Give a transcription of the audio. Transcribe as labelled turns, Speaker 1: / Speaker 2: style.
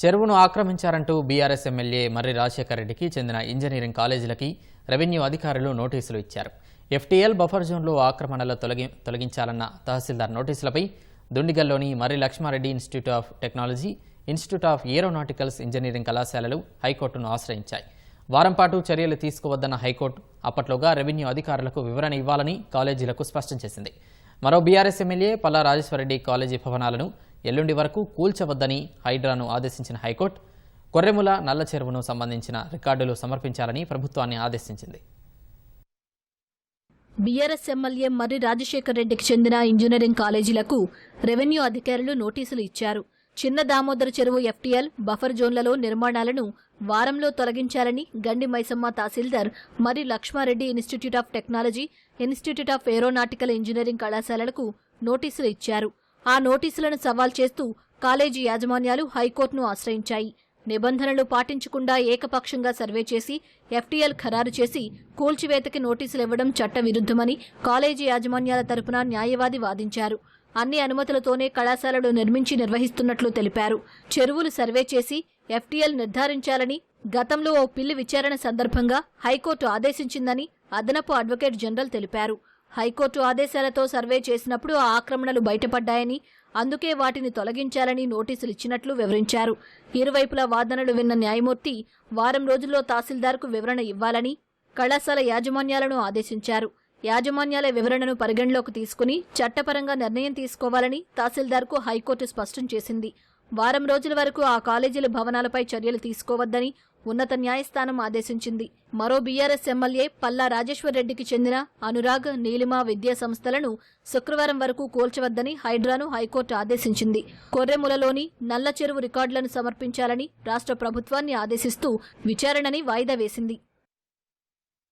Speaker 1: చెరువును ఆక్రమించారంటూ BRS MLA Marri Rajasekhara రెడ్డికి చెందిన ఇంజనీరింగ్ కాలేజీలకి రెవెన్యూ అధికారులు నోటీసులు ఇచ్చారు. ఎఫ్టీఎల్ బఫర్ జోన్లో ఆక్రమణలు తొలగి తొలగించాలన్న తహసీల్దార్ నోటీసులపై దుండిగల్లోని Marri Lakshma Reddy institute of technology institute of aeronauticals engineering కళాశాలలు హైకోర్టును ఆశ్రయించాయి. వారం పాటు చర్యలు తీసుకోవద్దన్న హైకోర్టు అప్పట్లోగా రెవెన్యూ అధికారులకు వివరణ ఇవ్వాలని కాలేజీలకు స్పష్టం చేసింది. మరో BRS MLA Palla Rajeshwar Reddy college భవనాలను ఎల్లుండి వరకు కూల్చవద్దని హైడ్రాను ఆదేశించిన హైకోర్టు కొర్రెముల నల్ల చెరువును సంబంధించిన రికార్డులు సమర్పించాలని ప్రభుత్వాన్ని ఆదేశించింది.
Speaker 2: బీఆర్ఎస్ ఎమ్మెల్యే మర్రి రాజశేఖర్ రెడ్డికి చెందిన ఇంజనీరింగ్ కాలేజీలకు రెవెన్యూ అధికారులు నోటీసులు ఇచ్చారు. చిన్న దామోదర చెరువు ఎఫ్టీఎల్ బఫర్ జోన్లలో నిర్మాణాలను వారంలో తొలగించాలని గండి మైసమ్మ తహసీల్దార్ Marri Lakshma Reddy institute of technology institute of aeronautical engineering కళాశాలలకు నోటీసులు ఇచ్చారు. ఆ నోటీసులను సవాల్ చేస్తూ కాలేజీ యాజమాన్యాలు హైకోర్టును ఆశ్రయించాయి. నిబంధనలు పాటించకుండా ఏకపక్షంగా సర్వే చేసి ఎఫ్టీఎల్ ఖరారు చేసి కూల్చివేతకి నోటీసులు ఇవ్వడం చట్టవిరుద్ధమని కాలేజీ యాజమాన్యాల తరపున న్యాయవాది వాదించారు. అన్ని అనుమతులతోనే కళాశాలలు నిర్మించి నిర్వహిస్తున్నట్లు తెలిపారు. చెరువులు సర్వే చేసి ఎఫ్టీఎల్ నిర్ధారించాలని గతంలో ఓ పిల్లి విచారణ సందర్భంగా హైకోర్టు ఆదేశించిందని అదనపు అడ్వకేట్ జనరల్ తెలిపారు. హైకోర్టు ఆదేశాలతో సర్వే చేసినప్పుడు ఆ ఆక్రమణలు బయటపడ్డాయని అందుకే వాటిని తొలగించాలని నోటీసులు ఇచ్చినట్లు వివరించారు. ఇరువైపులా వాదనలు విన్న న్యాయమూర్తి వారం రోజుల్లో తహసీల్దార్కు వివరణ ఇవ్వాలని కళాశాల యాజమాన్యాలను ఆదేశించారు. యాజమాన్యాల వివరణను పరిగణలోకి తీసుకుని చట్టపరంగా నిర్ణయం తీసుకోవాలని తహసీల్దార్కు హైకోర్టు స్పష్టం చేసింది. వారం రోజుల వరకు ఆ కాలేజీల భవనాలపై చర్యలు తీసుకోవద్దని ఉన్నత న్యాయస్థానం ఆదేశించింది. మరో బీఆర్ఎస్ ఎమ్మెల్యే పల్లా రాజేశ్వర్ రెడ్డికి చెందిన అనురాగ్ నీలిమ విద్యా సంస్థలను శుక్రవారం వరకు కూల్చవద్దని హైడ్రాను హైకోర్టు ఆదేశించింది. కొర్రెములలోని నల్ల చెరువు రికార్డులను సమర్పించాలని రాష్ట్ర ప్రభుత్వాన్ని ఆదేశిస్తూ విచారణని వాయిదా వేసింది.